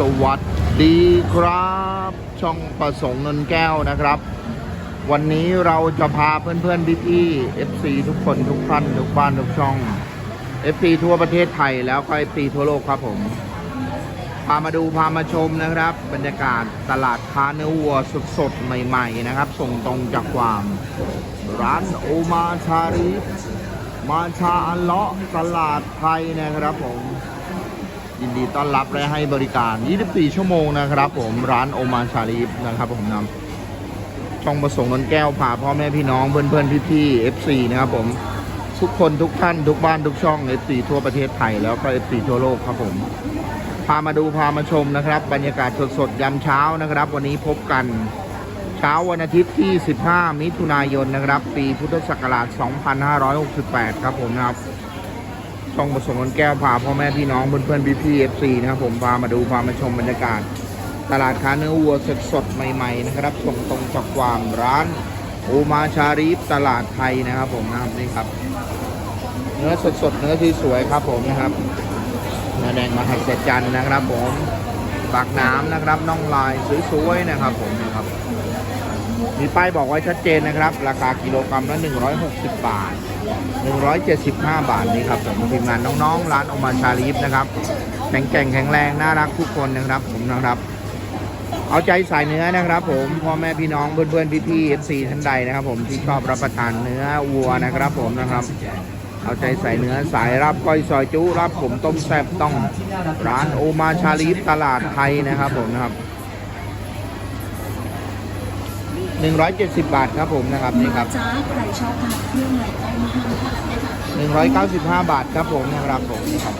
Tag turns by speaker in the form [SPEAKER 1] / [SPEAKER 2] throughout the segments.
[SPEAKER 1] สวัสดีครับ ช่องประสงค์เงินแก้วนะครับ วันนี้เราจะพาเพื่อนๆพี่ๆ FC ทุกคนทุกท่านทุกบ้านทุกช่อง FC ทั่วประเทศไทยแล้วก็ FC ทั่วโลกครับผม พามาดูพามาชมนะครับ บรรยากาศตลาดค้าเนื้อวัวสดๆ ใหม่ๆนะครับ ส่งตรงจากความ ร้านโอมาชาริมาชาอันเลาะตลาดไทยนะครับผม ยินดีต้อนรับและให้บริการ 24 ชั่วโมงนะครับ ผมร้านโอมาชาลีฟนะครับผมนำช่องประสงค์นนแก้วพาพ่อแม่พี่น้องเพื่อนๆพี่ๆ FC นะครับผมทุกคนทุกท่านทุกบ้านทุกช่อง FC ทั่วประเทศไทยแล้วก็ FC ทั่วโลกครับผม พามาดูพามาชมนะครับ บรรยากาศสดๆยามเช้านะครับ วันนี้พบกันเช้าวันอาทิตย์ที่ 15 มิถุนายนนะครับ ปีพุทธศักราช 2568 ครับผมนะครับ ช่องประสงค์นแก้วพาพ่อแม่พี่น้องเพื่อนๆพี่พี่เอฟซีนะครับผมพามาดูพามาชมบรรยากาศ ตลาดค้าเนื้อวัวสดสดใหม่ๆนะครับส่งตรงจากความร้านโอมาชารีฟตลาดไทยนะครับผมนะครับนี่ครับ เนื้อสดสดเนื้อที่สวยครับผมนะครับเนื้อแดงมาหัศจรรย์นะครับผมปากน้ำนะครับน่องลายสวยๆนะครับผมนะครับ มีป้ายบอกไว้ชัดเจนนะครับ ราคากิโลกรัมละ 160 บาท 175 บาทนี่ครับผมทีมงานน้องๆ ร้านโอมาชาลีฟนะครับแข็งแกร่งแข็งแรงน่ารักทุกคนนะครับผมนะครับ เอาใจสายเนื้อนะครับผมพ่อแม่พี่น้องเพื่อนๆพี่ๆเอฟซีท่านใดนะครับ ผมที่ชอบรับประทานเนื้อวัวนะครับผมนะครับเอาใจใส่เนื้อสายรับก้อยซอยจุรับผมต้มแซ่บต้อง ร้านโอมาชาลีฟตลาดไทยนะครับผมนะครับ 170 บาทครับผมนะครับนี่ครับ
[SPEAKER 2] จ้าใครชอบทานเครื่องในต้องห้ามพลาดนะคะ
[SPEAKER 1] 195 บาทครับผมนะครับผมนี่ครับ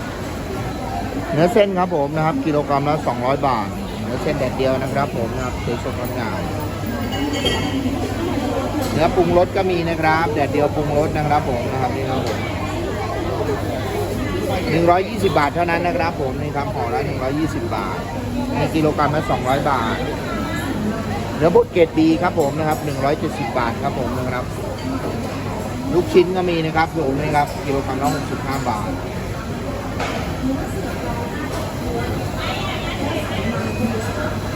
[SPEAKER 1] เนื้อเส้นครับผมนะครับ กิโลกรัมละ200 บาท เนื้อเส้นแดดเดียวนะครับ ผมนะครับสวยสดงดงามเนื้อปรุงรสก็มีนะครับแดดเดียวปรุงรสนะครับผมนะครับนี่ครับผม120 บาทเท่านั้นนะครับ ผมนี่ครับห่อละ120 บาทในกิโลกรัมละ200 บาท เนื้อบดเกรดดีครับผมนะครับ 170 บาทครับผมนะครับ ลูกชิ้นก็มีนะครับผมนะครับกิโลกรัมละ65 บาท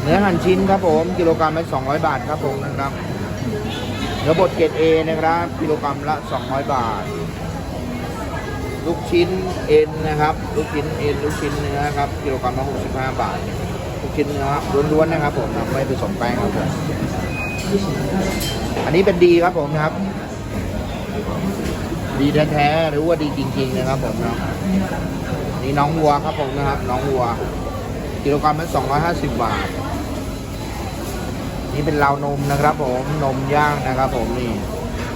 [SPEAKER 1] เนื้อหั่นชิ้นครับผมกิโลกรัมละ200 บาทครับผมนะครับเนื้อบดเกรดเอนะครับ กิโลกรัมละ 200 บาท ลูกชิ้นเอ็นนะครับ ลูกชิ้นเอ็นลูกชิ้นเนื้อครับ กิโลกรัมละ65 บาท ลูกชิ้นเนื้อล้วนๆนะครับ ผมไม่ผสมแป้งครับผมอันนี้เป็นดีครับผมครับ ดีแท้ๆหรือว่าดีจริง ๆ นะครับผมนะนี่น้องวัวครับผมนะครับ น้องวัว กิโลกรัมละ250 บาท นี่เป็นราวนมนะครับ ผมนมย่างนะครับ ผมนี่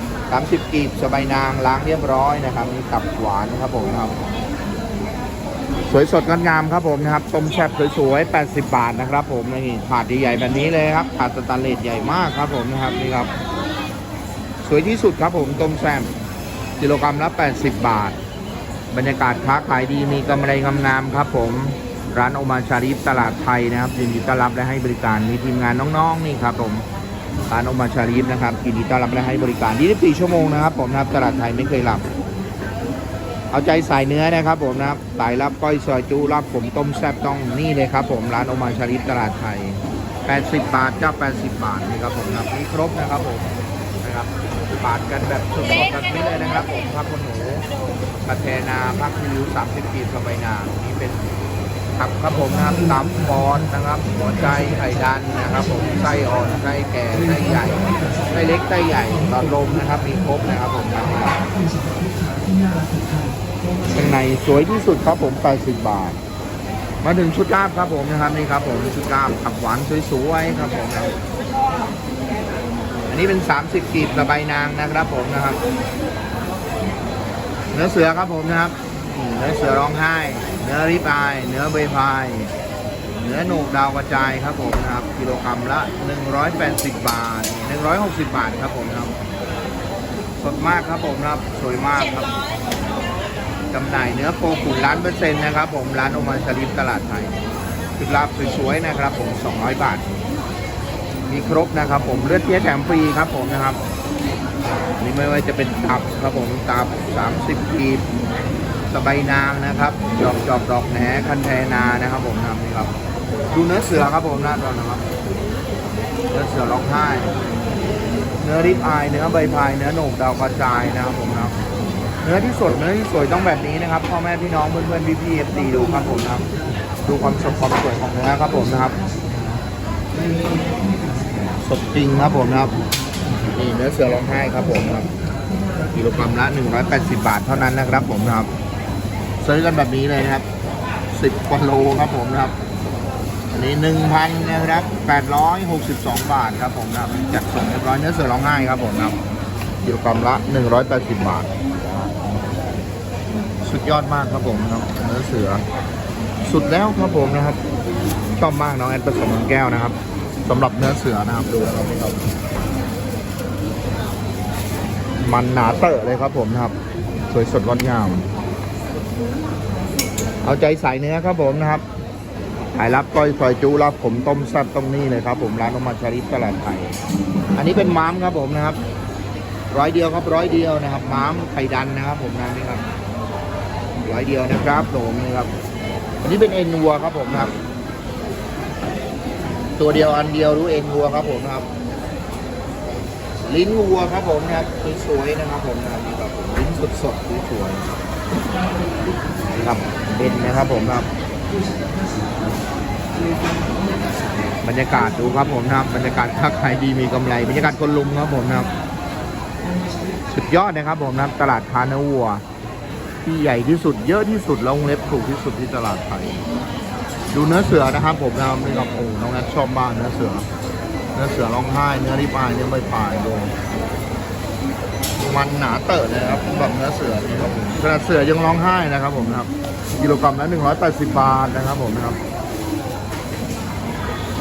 [SPEAKER 1] 30กีบสบายนางล้างเรียบร้อยนะครับนี่ตับหวานนะครับผมครับ สวยสดงดงามครับผมนะครับต้มแซ่บสวยๆ 80 บาทนะครับ ผมนี่ถาดใหญ่ๆแบบนี้เลยครับถาดสแตนเลสใหญ่มากครับผมนะครับนี่ครับ สวยที่สุดครับผมต้มแซ่บกิโลกรัมละ 80 บาท บรรยากาศค้าขายดีมีกำไรงามๆครับผมร้านโอมาชาริฟตลาดไทยนะครับยินดีต้อนรับและให้บริการมีทีมงานน้องๆนี่ครับผมร้านโอมาชาริฟนะครับยินดีต้อนรับและให้บริการ 24 ชั่วโมงนะครับผมนะครับตลาดไทยไม่เคยหลับ เอาใจสายเนื้อนะครับผมนะครับสายรับก้อยซอยจุรับผมต้มแซ่บต้องนี่เลยครับผมร้านโอมาชาริตตลาดไทย 80 บาทเจ้า 80 บาทนี่ครับผมนะครับมีครบนะครับผมนะครับบาทกันแบบสดๆแบบนี้เลยนะครับผมพักคนหนูผัดแทนาพักคิว30กีบสบายนานี่เป็น ผักครับผมนะครับตับบอลนะครับหัวใจไข่ดันนะครับ ผมไส้อ่อนไส้แก่ไส้ใหญ่ไส้เล็กไส้ใหญ่หลอดลมนะครับ มีครบนะครับผมนะครับข้างในสวยที่สุดครับผม 80 บาท มาถึงชุดลาบครับผมนะครับนี่ครับผมชุดลาบผักหวานสวยๆครับผม อันนี้เป็น 30กีบสบายนางนะครับผมนะครับ เนื้อเสือครับผมนะครับเนื้อเสือร้องไห้ เนื้อริบอาย เนื้อใบพาย เนื้อหนูกดาวกระจายครับผมนะครับ กิโลกรัมละ 180 บาท 160 บาทครับผมนะครับสดมากครับผมนะครับ สวยมากครับจำหน่ายเนื้อโคขุนล้านเปอร์เซ็นต์นะครับผมร้านโอมาสลิปตลาดไทยจุดลาบสวยๆนะครับผม 200 บาท มีครบนะครับผมเลือดเทียแถมฟรีครับผมนะครับนี่ไม่ว่าจะเป็นตับครับผมตับ 30 กีบ สบายนางนะครับดอกจอกดอกแหนคันแทนานะครับ ผมทำนี่ครับ ดูเนื้อเสือครับผมนะตอนนะครับ เนื้อเสือร้องไห้เนื้อริบอายเนื้อใบพายเนื้อโหนกดาวกระจายนะครับผมนะครับเนื้อที่สดเนื้อที่สวยต้องแบบนี้นะครับพ่อแม่พี่น้องเพื่อนๆพี่ๆเอฟซีดูครับผมนะครับ ดูความสดความสวยของเนื้อครับผมนะครับสดจริงครับผมนะครับนี่เนื้อเสือร้องไห้ครับผมนะครับกิโลกรัมละ 180 บาทเท่านั้นนะครับผมนะครับ ซื้อกันแบบนี้เลยนะครับ10กว่าโลครับผมนะครับ อันนี้1,000นะครับ862บาทครับผมนะครับจัดส่งเรียบร้อยเนื้อเสือร้องไห้ครับผมนะครับกิโลกรัมละ180บาท สุดยอดมากครับผมนะครับเนื้อเสือ สุดแล้วครับผมนะครับชอบมากน้องแอดผสมน้ำแก้วนะครับสำหรับเนื้อเสือนะครับดูครับนี่ครับมันหนาเตอะเลยครับผมนะครับ สวยสดงดงาม เอาใจใส่เนื้อครับผมนะครับขายรับก้อยซอยจูรับผมต้มแซ่บตรงนี้เลยครับ ผมร้านอมาชาริฟตลาดไทย อันนี้เป็นม้ามครับผมนะครับ ร้อยเดียวครับร้อยเดียวนะครับ ม้ามไข่ดันนะครับ ผมนะนี่ครับร้อยเดียวนะครับผมนี่ครับ อันนี้เป็นเอ็นวัวครับผมนะครับ ตัวเดียวอันเดียวรู้เอ็นวัวครับผมนะครับ ลิ้นวัวครับผมนะครับสวยๆนะครับ ผมนะครับนี่ครับผมลิ้นสดๆสวยๆ ครับเอ็นนะครับผมนะครับ บรรยากาศดูครับผมนะครับ บรรยากาศถ้าใครดีมีกำไร บรรยากาศคนลุมครับผมนะครับ สุดยอดนะครับผมนะครับ ตลาดพาเนวัว ที่ใหญ่ที่สุดเยอะที่สุดแล้วงเล็บถูกที่สุดที่ตลาดไทยดูเนื้อเสือนะครับ ผมนะครับนี่ครับโอ้น้องแอดชอบมากเนื้อเสือ เนื้อเสือร้องไห้เนื้อริบอายเนื้อใบพายดู มันหนาเตอะเลยครับแบบเนื้อเสือนี่ครับผมขนาดเสือยังร้องไห้นะครับ ผมนะครับกิโลกรัมละ180 บาทนะครับ ผมนะครับ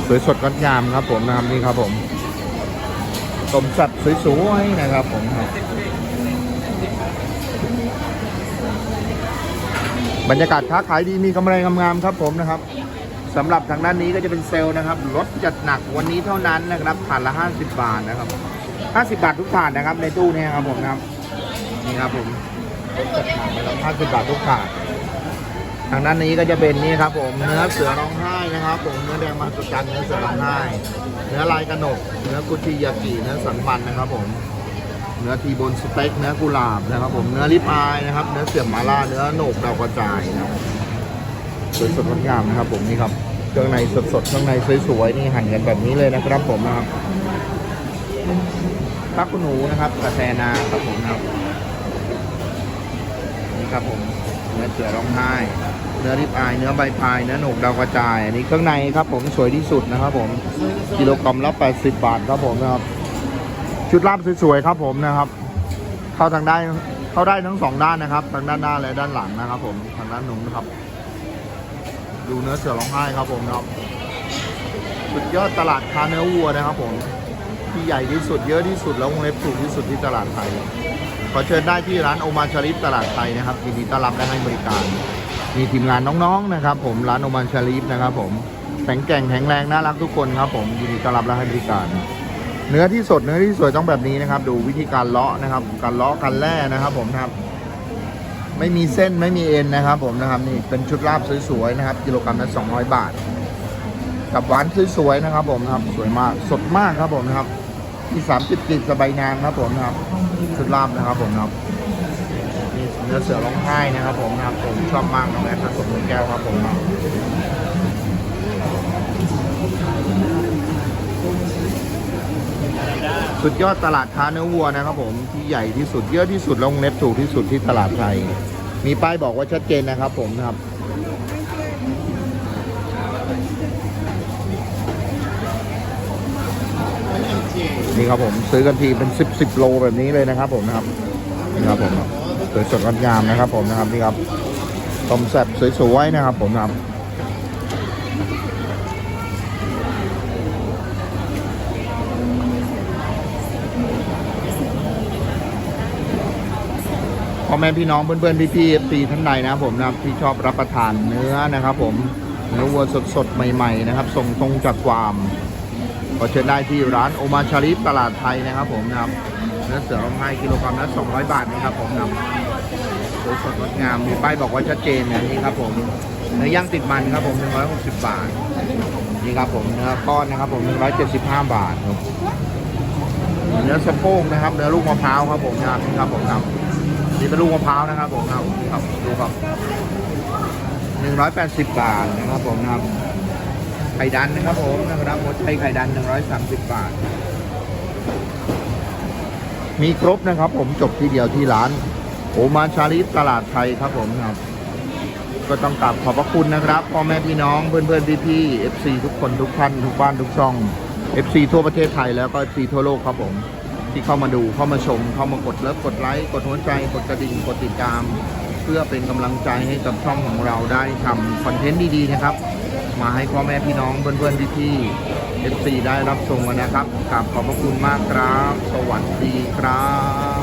[SPEAKER 1] สวยสดงดงามครับ ผมนะครับนี่ครับ ผมต้มสัตว์สวยๆนะครับ ผมครับบรรยากาศค้าขายดีมีกำไรงามๆครับ ผมนะครับสำหรับทางด้านนี้ก็จะเป็นเซลล์นะครับลดจัดหนักวันนี้เท่านั้นนะครับถาดละ 50 บาทนะครับ 50 บาททุกถาดนะครับ ในตู้เนี่ยครับผมนะครับนี่ครับผมจัดหนักนะครับ50 บาททุกถาดทางด้านนี้ก็จะเป็นนี่ครับผมเนื้อเสือร้องไห้นะครับผมเนื้อแดงมาสจันเนื้อเสือร้องไห้เนื้อลายกระหนกเนื้อกุชิยากิเนื้อสันมันนะครับผมเนื้อทีบนสเต็กเนื้อกุหลาบนะครับผมเนื้อลิปอายนะครับเนื้อเสี่ยมมาล่าเนื้อโหนกดาวกระจายนะครับสวยสดงดงามนะครับผมนี่ครับเครื่องในสดๆเครื่องในสวยๆนี่หั่นกันแบบนี้เลยนะครับผมนะครับ ตักกุหนูนะครับกระแตนาครับผมครับนี่ครับผมเนื้อเสือร้องไห้เนื้อริบอาย เนื้อใบพาย เนื้อหนกดาวกระจาย อันนี้เครื่องในครับผมสวยที่สุดนะครับผม กิโลกรัมละ80 บาทครับผมนะครับ ชุดลาบสวยๆครับผมนะครับ เข้าทางได้เข้าได้ทั้งสองด้านนะครับ ทางด้านหน้าและด้านหลังนะครับ ผม ทางด้านหนุ่มนะครับ ดูเนื้อเสือร้องไห้ครับผมนะครับ สุดยอดตลาดค้าเนื้อวัวนะครับผม ที่ใหญ่ที่สุดเยอะที่สุดแล้ววงเล็บถูกที่สุดที่ตลาดไทย ขอเชิญได้ที่ร้านโอมาชาริฟตลาดไทยนะครับยินดีต้อนรับและให้บริการ มีทีมงานน้องๆนะครับ ผมร้านโอมาชาริฟนะครับ ผมแข็งแกร่งแข็งแรงน่ารักทุกคนครับ ผมยินดีต้อนรับและให้บริการ เนื้อที่สดเนื้อที่สวยต้องแบบนี้นะครับ ดูวิธีการเลาะนะครับ การเลาะการแล่นะครับ ผมนะครับไม่มีเส้นไม่มีเอ็นนะครับ ผมนะครับนี่เป็นชุดลาบสวยๆนะครับ กิโลกรัมละ200 บาท กับหวานสวยๆนะครับ ผมนะครับสวยมากสดมากครับผมนะครับ มี30กลีบสบายนางครับผมนะครับชุดลาบนะครับผมครับนี่เนื้อเสือร้องไห้นะครับ ผมนะครับผมชอบมากน้องแอนผสมแก้วครับผมครับสุดยอดตลาดค้าเนื้อวัวนะครับ ผมที่ใหญ่ที่สุดเยอะที่สุดลงเล็บถูกที่สุดที่ตลาดไทย มีป้ายบอกว่าชัดเจนนะครับ ผมครับ นี่ครับผมซื้อกันทีเป็นสิบสิบโลแบบนี้เลยนะครับ ผมนะครับนี่ครับผมสวยสดงดงามนะครับ ผมนะครับนี่ครับต้มแซ่บสวยๆนะครับ ผมนะครับพ่อแม่พี่น้องเพื่อนๆพี่ๆเอฟซีท่านใดนะครับผมนะครับที่ชอบรับประทานเนื้อนะครับ ผมเนื้อวัวสดๆใหม่ ๆ นะครับส่งตรงจากฟาร์ม ก็เชิญได้ที่ร้านโอมาชาริฟตลาดไทยนะครับผมนะครับเนื้อเสือร้องไห้กิโลกรัมละ200 บาทนะครับผมนะครับสวยสดงดงามมีป้ายบอกว่าชัดเจนนะนี่ครับผมเนื้อย่างติดมันครับผม160 บาทนี่ครับผมเนื้อก้อนนะครับผม175 บาทครับเนื้อสะโพกนะครับเนื้อลูกมะพร้าวครับผมนะครับนี่ครับผมครับนี่เป็นลูกมะพร้าวนะครับผมครับครับดูครับ180 บาทนะครับผมนะครับ ไข่ดันนะครับผมนะครับหมดไข่ไข่ดัน 130 บาท มีครบนะครับ ผมจบที่เดียวที่ร้าน โอมาชาลิสตลาดไทยครับผมครับ ก็ต้องกราบขอบพระคุณนะครับพ่อแม่พี่น้องเพื่อนเพื่อนพี่พี่ๆ FC ทุกคนทุกท่านทุกบ้านทุกช่อง FC ทั่วประเทศไทยแล้วก็ FC ทั่วโลกครับผม ที่เข้ามาดูเข้ามาชม เข้ามากดเลิฟกดไลค์กดหัวใจกดกระดิ่งกดติดตาม เพื่อเป็นกำลังใจให้กับช่องของเราได้ทำคอนเทนต์ดีๆนะครับ มาให้พ่อแม่พี่น้องเพื่อนเพื่อนพี่พี่ๆ FC ได้รับชมกันนะครับกราบขอบพระคุณมากครับ สวัสดีครับ